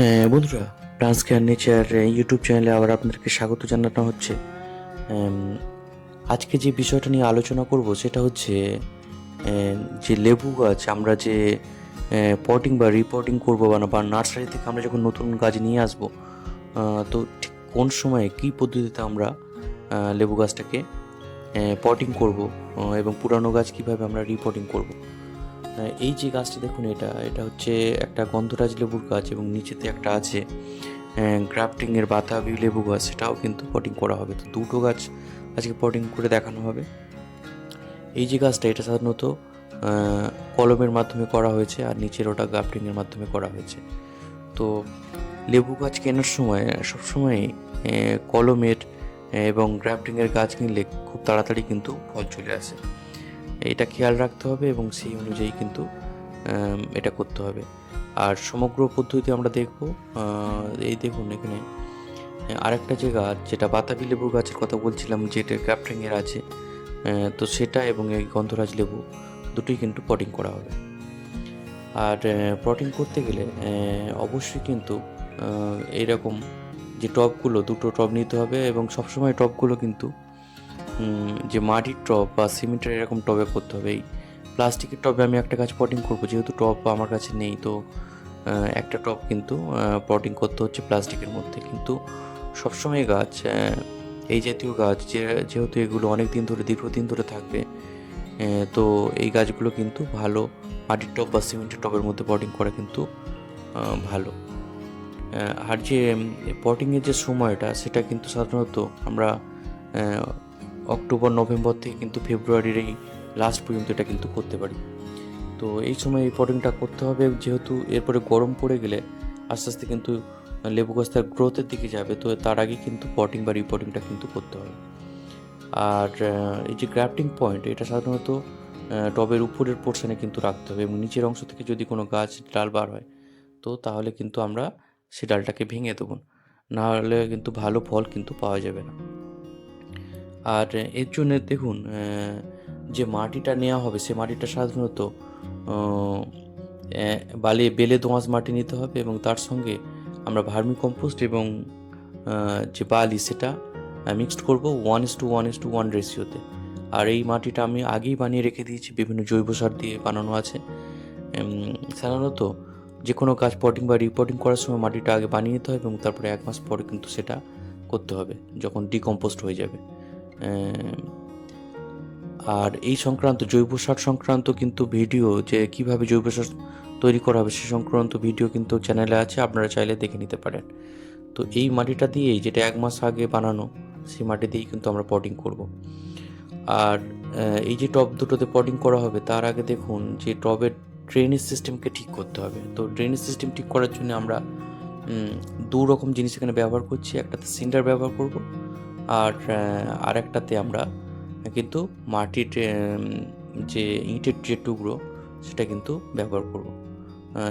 হ্যাঁ বন্ধুরা dance care nature YouTube চ্যানেলে আবার আপনাদেরকে স্বাগত জানানো হচ্ছে। আজকে যে বিষয়টা নিয়ে আলোচনা করব সেটা হচ্ছে যে লেবু গাছ আমরা যে পটিং বা রিপোর্টিং করব বা না, বা নার্সারি থেকে আমরা যখন নতুন গাছ নিয়ে আসব তো ঠিক কোন সময়ে কী পদ্ধতিতে আমরা লেবু গাছটাকে পটিং করব এবং পুরানো গাছ কীভাবে আমরা রিপোর্টিং করব? এই যে গাছটা দেখুন এটা এটা হচ্ছে একটা গন্ধরাজ লেবুর গাছ এবং নিচেতে একটা আছে গ্রাফটিং এর বাতাবি লেবু গাছ সেটাও কিন্তু পটিং করা হবে। তো দুটো গাছ আজকে পটিং করে দেখানো হবে। এই যে গাছটা এটা সাধারণত কলমের মাধ্যমে করা হয়েছে আর নিচের ওটা গ্রাফটিং এর মাধ্যমে করা হয়েছে। তো লেবু গাছ কেনার সময় সবসময় আহ, কলমের এবং গ্রাফটিং এর গাছ কিনলে খুব তাড়াতাড়ি কিন্তু ফল চলে আসে। এটা খেয়াল রাখতে হবে এবং সেই অনুযায়ী কিন্তু এটা করতে হবে। আর সমগ্র পদ্ধতি আমরা দেখব এই দেখুন এখানে, আরেকটা যে গাছ, যেটা বাতাবি লেবু গাছের কথা বলছিলাম, যেটা ক্যাপ্টিংয়ের আছে তো সেটা এবং এই গন্ধরাজ লেবু, দুটোই কিন্তু পটিং করা হবে। আর পটিং করতে গেলে অবশ্যই কিন্তু এইরকম যে টবগুলো, দুটো টব নিতে হবে এবং সবসময় টবগুলো কিন্তু যে মাটির টব বা সিমেন্টের এরকম টবে করতে হবে। এই প্লাস্টিকের টবে আমি একটা গাছ পটিং করব, যেহেতু টব আমার কাছে নেই, তো একটা টব কিন্তু পটিং করতে হচ্ছে প্লাস্টিকের মধ্যে। কিন্তু সবসময় গাছ এই জাতীয় গাছ যে, যেহেতু এগুলো অনেক দিন ধরে, দীর্ঘদিন ধরে থাকবে তো এই গাছগুলো কিন্তু ভালো মাটির টব বা সিমেন্টের টবের মধ্যে পটিং করা কিন্তু ভালো। আর যে পটিংয়ের যে সময়টা, সেটা কিন্তু সাধারণত আমরা অক্টোবর, নভেম্বর থেকে কিন্তু ফেব্রুয়ারির এই লাস্ট পর্যন্ত এটা কিন্তু করতে পারি। তো এই সময় এই পটিংটা করতে হবে, যেহেতু এরপরে গরম পড়ে গেলে আস্তে আস্তে কিন্তু লেবু গাছ তার গ্রোথের দিকে যাবে, তো তার আগে কিন্তু পটিং বা রিপোর্টিংটা কিন্তু করতে হবে। আর এই যে গ্রাফটিং পয়েন্ট এটা সাধারণত টবের উপরের পোর্শনে কিন্তু রাখতে হবে এবং নিচের অংশ থেকে যদি কোনো গাছ, ডাল বার হয়, তো তাহলে কিন্তু আমরা সে ডালটাকে ভেঙে দেবো। না হলে কিন্তু ভালো ফল কিন্তু পাওয়া যাবে না। আর এর জন্য দেখুন যে মাটিটা নেওয়া হবে, সে মাটিটা সাধারণত বালি, বেলে দোঁয়াশ মাটি নিতে হবে এবং তার সঙ্গে আমরা ভার্মি কম্পোস্ট এবং যে বালি সেটা মিক্সড করব one is to one is to one রেশিওতে আর এই মাটিটা আমি আগেই বানিয়ে রেখে দিয়েছি, বিভিন্ন জৈব সার দিয়ে বানানো আছে। সাধারণত যে কোনো গাছ পটিং বা রিপোর্টিং করার সময় মাটিটা আগে বানিয়ে নিতে হবে এবং তারপরে এক মাস পরে কিন্তু সেটা করতে হবে, যখন ডিকম্পোস্ট হয়ে যাবে। আর এই সংক্রান্ত জৈব সার সংক্রান্ত কিন্তু ভিডিও যে কীভাবে জৈব সার তৈরি করা হবে সে সংক্রান্ত ভিডিও কিন্তু চ্যানেলে আছে, আপনারা চাইলে দেখে নিতে পারেন। তো এই মাটিটা দিয়েই, যেটা এক মাস আগে বানানো, সেই মাটি দিয়েই কিন্তু আমরা পটিং করব। আর এই যে টব দুটোতে পটিং করা হবে, তার আগে দেখুন যে টবের ড্রেনেজ সিস্টেমকে ঠিক করতে হবে। তো ড্রেনেজ সিস্টেম ঠিক করার জন্য আমরা দু রকম জিনিস এখানে ব্যবহার করছি। একটাতে সিন্ডার ব্যবহার করব আর আরেকটাতে আমরা কিন্তু মাটির যে ইটের যে টুকরো, সেটা কিন্তু ব্যবহার করব।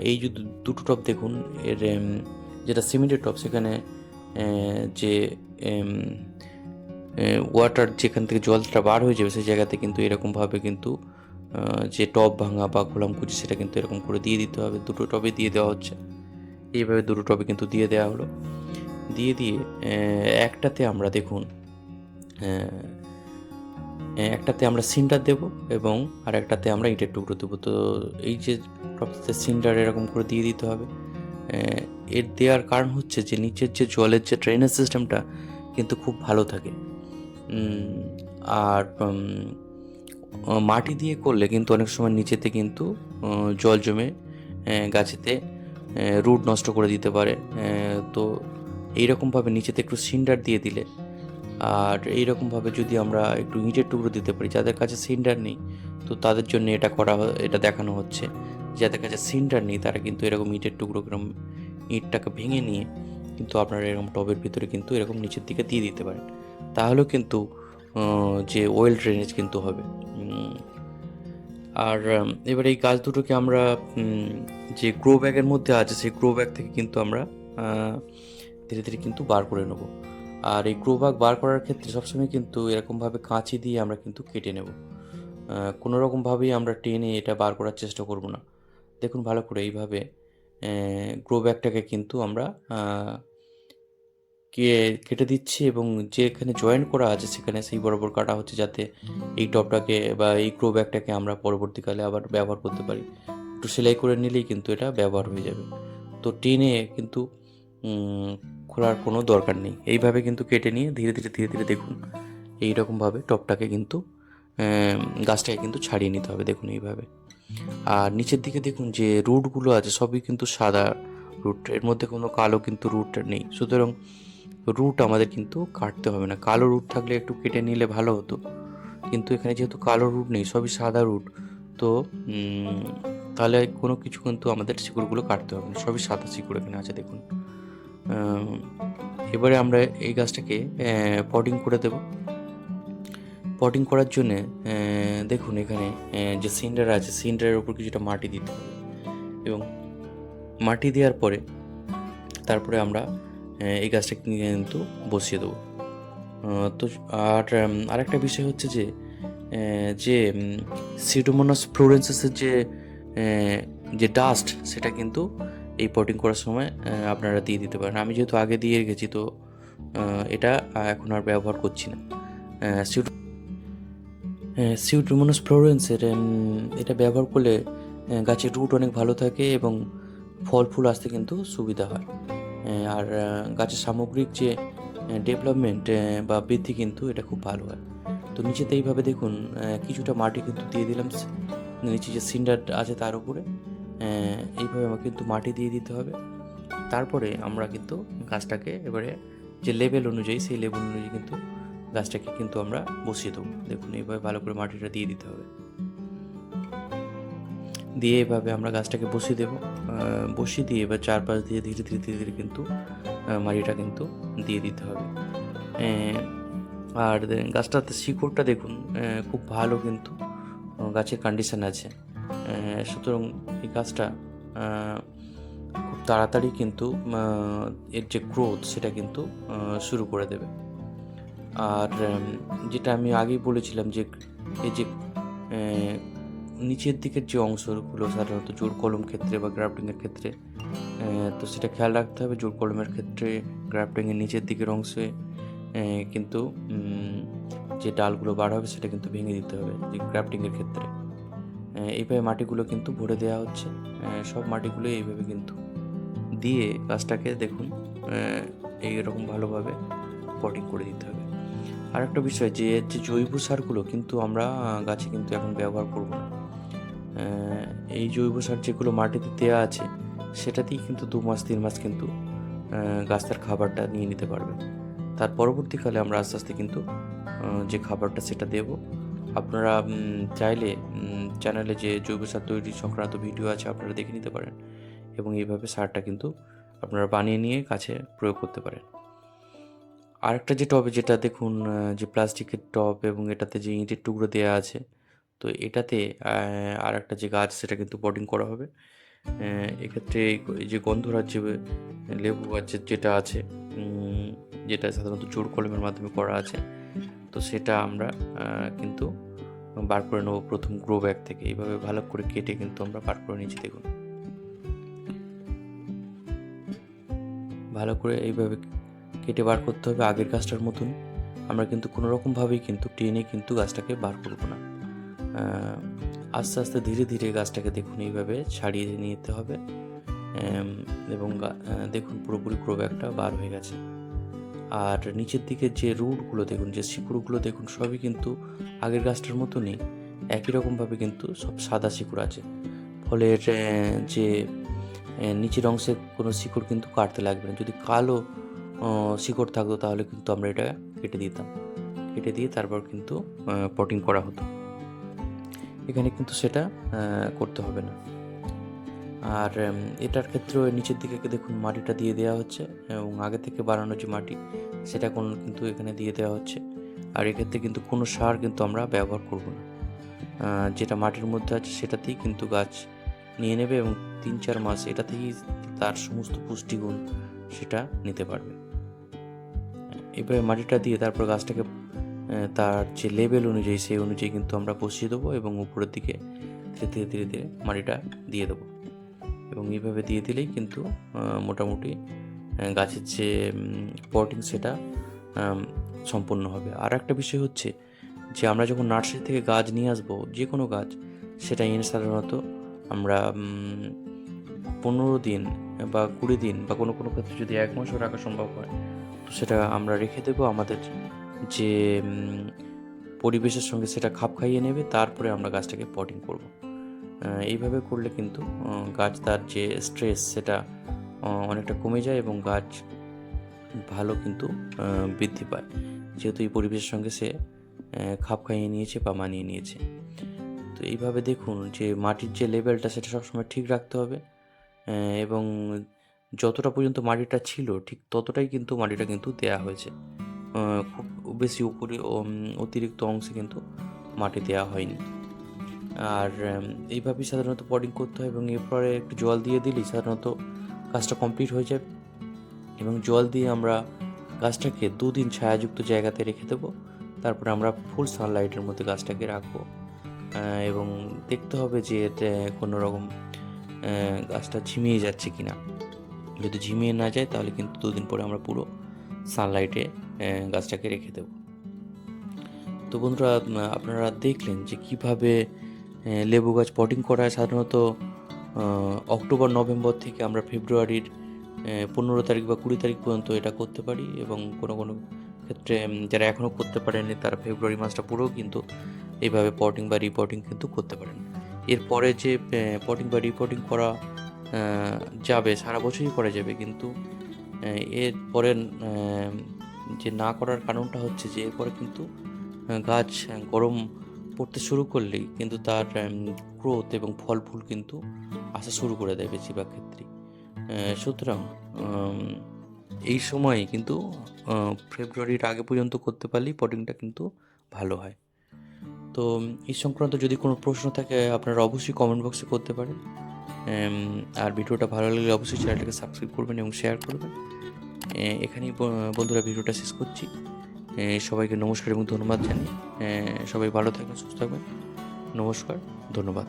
এই যে দুটো টপ দেখুন, এর যেটা সিমেন্টের টপ, সেখানে যে ওয়াটার যেখান থেকে জলটা বার হয়ে যাবে, সেই জায়গাতে কিন্তু এরকমভাবে কিন্তু যে টপ ভাঙা বা খোলামকুচি সেটা কিন্তু এরকম করে দিয়ে দিতে হবে। দুটো টবে দিয়ে দেওয়া হচ্ছে। এইভাবে দুটো টবে কিন্তু দিয়ে দেওয়া হলো। দিয়ে দিয়ে একটাতে আমরা দেখুন একটাতে আমরা সিন্ডার দেব এবং আর একটাতে আমরা ইটের টুকরো দেবো। তো এই যে টপটাতে সিন্ডার এরকম করে দিয়ে দিতে হবে এর দেওয়ার কারণ হচ্ছে যে নিচের যে জলের যে ড্রেনেজ সিস্টেমটা কিন্তু খুব ভালো থাকে। আর মাটি দিয়ে করলে কিন্তু অনেক সময় নিচেতে কিন্তু জল জমে গাছেতে রুট নষ্ট করে দিতে পারে তো এইরকমভাবে নিচেতে একটু সিন্ডার দিয়ে দিলে। আর এইরকমভাবে যদি আমরা একটু ইটের টুকরো দিতে পারি, যাদের কাছে সিন্ডার নেই, তো তাদের জন্য এটা করা এটা দেখানো হচ্ছে। যাদের কাছে সিন্ডার নেই, তারা কিন্তু এরকম ইঁটের টুকরো, এরকম ইঁটটাকে ভেঙে নিয়ে কিন্তু আপনারা এরকম টবের ভিতরে কিন্তু এরকম নিচের দিকে দিয়ে দিতে পারেন। তাহলেও কিন্তু যে ওয়েল ড্রেনেজ কিন্তু হবে। আর এবার এই গাছ দুটোকে আমরা যে গ্রো ব্যাগের মধ্যে আছে, সেই গ্রো ব্যাগ থেকে কিন্তু আমরা ধীরে ধীরে কিন্তু বার করে নেব। আর এই গ্রো ব্যাগ বার করার ক্ষেত্রে সবসময় কিন্তু এরকমভাবে কাঁচি দিয়ে আমরা কিন্তু কেটে নেব। কোনো রকমভাবেই আমরা টেনে এটা বার করার চেষ্টা করব না। দেখুন ভালো করে এইভাবে গ্রো ব্যাগটাকে কিন্তু আমরা কেটে দিচ্ছি এবং যেখানে জয়েন করা আছে সেখানে সেই বরাবর কাটা হচ্ছে যাতে এই টপটাকে বা এই গ্রো ব্যাগটাকে আমরা পরবর্তীকালে আবার ব্যবহার করতে পারি। একটু সেলাই করে নিলেই কিন্তু এটা ব্যবহার হয়ে যাবে। তো টেনে কিন্তু খোলার কোনো দরকার নেই। এইভাবে কিন্তু কেটে নিয়ে ধীরে ধীরে ধীরে ধীরে দেখুন এই রকমভাবে টপটাকে কিন্তু গাছটাকে কিন্তু ছাড়িয়ে নিতে হবে দেখুন এইভাবে। আর নিচের দিকে দেখুন যে রুটগুলো আছে, সবই কিন্তু সাদা রুট। এর মধ্যে কোনো কালো কিন্তু রুট নেই। সুতরাং রুট আমাদের কিন্তু কাটতে হবে না। কালো রুট থাকলে একটু কেটে নিলে ভালো হতো। কিন্তু এখানে যেহেতু কালো রুট নেই, সবই সাদা রুট, তো তাহলে কোনো কিছু কিন্তু আমাদের শিকড়গুলো কাটতে হবে না। সবই সাদা শিকড় এখানে আছে দেখুন। এবারে আমরা এই গাছটাকে পটিং করে দেব। পটিং করার জন্যে দেখুন এখানে যে সিন্ডার আছে সিন্ডারের উপর কিছুটা মাটি দিতে হবে। এবং মাটি দেওয়ার পরে, তারপরে আমরা এই গাছটাকে কিন্তু বসিয়ে দেবো। তো আর আরেকটা বিষয় হচ্ছে যে যে সিডোমোনাস ফ্লোরেন্সেসের যে যে ডাস্ট সেটা কিন্তু এই পটিং করার সময় আপনারা দিয়ে দিতে পারেন। আমি যেহেতু আগে দিয়ে রেখেছি, তো এটা এখন আর ব্যবহার করছি না। সিউড সিউডোমোনাস ফ্লোরেন্সের এটা ব্যবহার করলে গাছের রুট অনেক ভালো থাকে এবং ফল ফুল আসতে কিন্তু সুবিধা হয়। আর গাছের সামগ্রিক যে ডেভেলপমেন্ট বা বৃদ্ধি কিন্তু এটা খুব ভালো হয়। তো নিচেতে এইভাবে দেখুন কিছুটা মাটি কিন্তু দিয়ে দিলাম, নিচে যে সিন্ডার আছে তার উপরে। এইভাবে আমাকে কিন্তু মাটি দিয়ে দিতে হবে। তারপরে আমরা কিন্তু গাছটাকে এবারে যে লেভেল অনুযায়ী, সেই লেভেল অনুযায়ী কিন্তু গাছটাকে কিন্তু আমরা বসিয়ে দেবো। দেখুন, এইভাবে ভালো করে মাটিটা দিয়ে দিতে হবে। দিয়ে এভাবে আমরা গাছটাকে বসিয়ে দেবো। বসিয়ে দিয়ে এবার চারপাশ দিয়ে ধীরে ধীরে ধীরে ধীরে কিন্তু মাটিটা কিন্তু দিয়ে দিতে হবে। আর দে- গাছটাতে শিকড়টা দেখুন খুব ভালো কিন্তু গাছের কন্ডিশন আছে। সুতরাং এই গাছটা খুব তাড়াতাড়ি কিন্তু এর যে গ্রোথ সেটা কিন্তু শুরু করে দেবে। আর যেটা আমি আগেই বলেছিলাম যে, এই যে নিচের দিকের যে অংশগুলো সাধারণত জোর কলম ক্ষেত্রে বা গ্রাফটিংয়ের ক্ষেত্রে তো সেটা খেয়াল রাখতে হবে। জোর কলমের ক্ষেত্রে গ্রাফটিংয়ের নিচের দিকের অংশে কিন্তু যে ডালগুলো বার হবে সেটা কিন্তু ভেঙে দিতে হবে, যে গ্রাফটিংয়ের ক্ষেত্রে। এইভাবে মাটিগুলো কিন্তু ভরে দেওয়া হচ্ছে। সব মাটিগুলো এইভাবে কিন্তু দিয়ে গাছটাকে দেখুন এইরকম ভালোভাবে পটিং করে দিতে হবে। আর একটা বিষয় যে যে জৈব সারগুলো কিন্তু আমরা গাছে কিন্তু এখন ব্যবহার করব না। এই জৈব সার যেগুলো মাটিতে দেওয়া আছে, সেটাতেই কিন্তু দু মাস, তিন মাস কিন্তু গাছ তার খাবারটা নিয়ে নিতে পারবে। তার পরবর্তীকালে আমরা আস্তে আস্তে কিন্তু যে খাবারটা সেটা দেব। আপনারা চাইলে চ্যানেলে যে জৈব সার তৈরি সংক্রান্ত ভিডিও আছে, আপনারা দেখে নিতে পারেন। এবং এইভাবে সারটা কিন্তু আপনারা বানিয়ে নিয়ে গাছে প্রয়োগ করতে পারেন। আরেকটা যে টবে, যেটা দেখুন যে প্লাস্টিকের টব এবং এটাতে যে ইঁটের টুকরো দেওয়া আছে, তো এটাতে আর একটা যে গাছ, সেটা কিন্তু বডিং করা হবে। এক্ষেত্রে এই যে গন্ধরাজ যে লেবু গাছের যেটা আছে যেটা সাধারণত জোর কলমের মাধ্যমে করা আছে তো সেটা আমরা কিন্তু বার করে নেব প্রথম গ্রো ব্যাগ থেকে। এইভাবে ভালো করে কেটে কিন্তু আমরা বার করে নিয়েছি, দেখুন। ভালো করে এইভাবে কেটে বার করতে হবে আগের গাছটার মতন। আমরা কিন্তু কোনো রকমভাবেই কিন্তু টেনে কিন্তু গাছটাকে বার করব না। আস্তে আস্তে ধীরে ধীরে গাছটাকে দেখুন এইভাবে ছাড়িয়ে নিতে হবে। এবং দেখুন পুরোপুরি গ্রো ব্যাগটা বার হয়ে গেছে। আর নিচের দিকে যে রুটগুলো দেখুন যে শিকড়গুলো দেখুন সবই কিন্তু আগের গাছটার মতনই একই রকমভাবে কিন্তু সব সাদা শিকড় আছে। ফলে এর, আহ, যে নিচের অংশে কোনো শিকড় কিন্তু কাটতে লাগবে না। যদি কালো শিকড় থাকতো তাহলে কিন্তু আমরা এটা কেটে দিতাম। কেটে দিয়ে তারপর কিন্তু পটিং করা হতো। এখানে কিন্তু সেটা করতে হবে না। আর এটার ক্ষেত্রেও নিচের দিকে দেখুন মাটিটা দিয়ে দেওয়া হচ্ছে এবং আগে থেকে বানানো যে মাটি, সেটা কোন কিন্তু এখানে দিয়ে দেওয়া হচ্ছে। আর এক্ষেত্রে কিন্তু কোনো সার কিন্তু আমরা ব্যবহার করব না। যেটা মাটির মধ্যে আছে সেটাতেই কিন্তু গাছ নিয়ে নেবে এবং তিন চার মাস এটা থেকেই তার সমস্ত পুষ্টিগুণ সেটা নিতে পারবে। এবারে মাটিটা দিয়ে তারপর গাছটাকে তার যে লেভেল অনুযায়ী, সেই অনুযায়ী কিন্তু আমরা বসিয়ে দেবো এবং উপরের দিকে ধীরে ধীরে ধীরে ধীরে মাটিটা দিয়ে দেবো। এবং এইভাবে দিয়ে দিলেই কিন্তু মোটামুটি গাছের যে পটিং সেটা সম্পূর্ণ হবে। আর একটা বিষয় হচ্ছে যে, আমরা যখন নার্সারি থেকে গাছ নিয়ে আসব যে কোনো গাছ, সেটা এনে সাধারণত আমরা পনেরো দিন বা কুড়ি দিন বা কোনো কোনো ক্ষেত্রে যদি এক মাসও রাখা সম্ভব হয়, তো সেটা আমরা রেখে দেবো। আমাদের যে পরিবেশের সঙ্গে সেটা খাপ খাইয়ে নেবে, তারপরে আমরা গাছটাকে পটিং করব। এইভাবে করলে কিন্তু গাছ তার যে স্ট্রেস সেটা অনেকটা কমে যায় এবং গাছ ভালো কিন্তু বৃদ্ধি পায়। যেহেতু এই পরিবেশের সঙ্গে সে খাপ খাইয়ে নিয়েছে বা মানিয়ে নিয়েছে। তো এইভাবে দেখুন যে মাটির যে লেভেলটা সেটা সবসময় ঠিক রাখতে হবে এবং যতটা পর্যন্ত মাটিটা ছিল, ঠিক ততটাই কিন্তু মাটিটা কিন্তু দেয়া হয়েছে। খুব বেশি উপরে অতিরিক্ত অংশে কিন্তু মাটি দেওয়া হয়নি। আর এইভাবেই সাধারণত পডিং করতে হয় এবং এরপরে একটু জল দিয়ে দিলেই সাধারণত কাজটা কমপ্লিট হয়ে যায় এবং জল দিয়ে আমরা গাছটাকে দুদিন ছায়াযুক্ত জায়গাতে রেখে দেবো। তারপরে আমরা ফুল সানলাইটের মধ্যে গাছটাকে রাখব। এবং দেখতে হবে যে এতে কোনো রকম গাছটা ঝিমিয়ে যাচ্ছে কি না যদি ঝিমিয়ে না যায় তাহলে কিন্তু দুদিন পরে আমরা পুরো সানলাইটে গাছটাকে রেখে দেব। তো বন্ধুরা, আপনারা দেখলেন যে কীভাবে লেবু গাছ পটিং করা হয় সাধারণত অক্টোবর নভেম্বর থেকে আমরা ফেব্রুয়ারির পনেরো তারিখ বা কুড়ি তারিখ পর্যন্ত এটা করতে পারি এবং কোনো কোনো ক্ষেত্রে যারা এখনও করতে পারেনি তারা ফেব্রুয়ারি মাসটা পুরো কিন্তু এইভাবে পটিং বা রিপোর্টিং কিন্তু করতে পারেন। এরপরে যে পটিং বা রিপোর্টিং করা যাবে সারা বছরই করা যাবে কিন্তু আহ, এরপরে আহ, যে না করার কারণটা হচ্ছে যে এরপরে কিন্তু গাছ গরম পড়তে শুরু করলেই কিন্তু তার গ্রোথ এবং ফল ফুল কিন্তু আসা শুরু করে দেয় বেশিরভাগ ক্ষেত্রেই। সুতরাং এই সময় কিন্তু ফেব্রুয়ারির আগে পর্যন্ত করতে পারলেই পটিংটা কিন্তু ভালো হয়। তো এই সংক্রান্ত যদি কোনো প্রশ্ন থাকে, আপনারা অবশ্যই কমেন্ট বক্সে করতে পারেন। আর ভিডিওটা ভালো লাগলে অবশ্যই চ্যানেলটাকে সাবস্ক্রাইব করবেন এবং শেয়ার করবেন। এখানেই বন্ধুরা, ভিডিওটা শেষ করছি। সবাইকে নমস্কার এবং ধন্যবাদ জানি সবাই ভালো থাকবেন সুস্থ থাকবেন। নমস্কার ধন্যবাদ।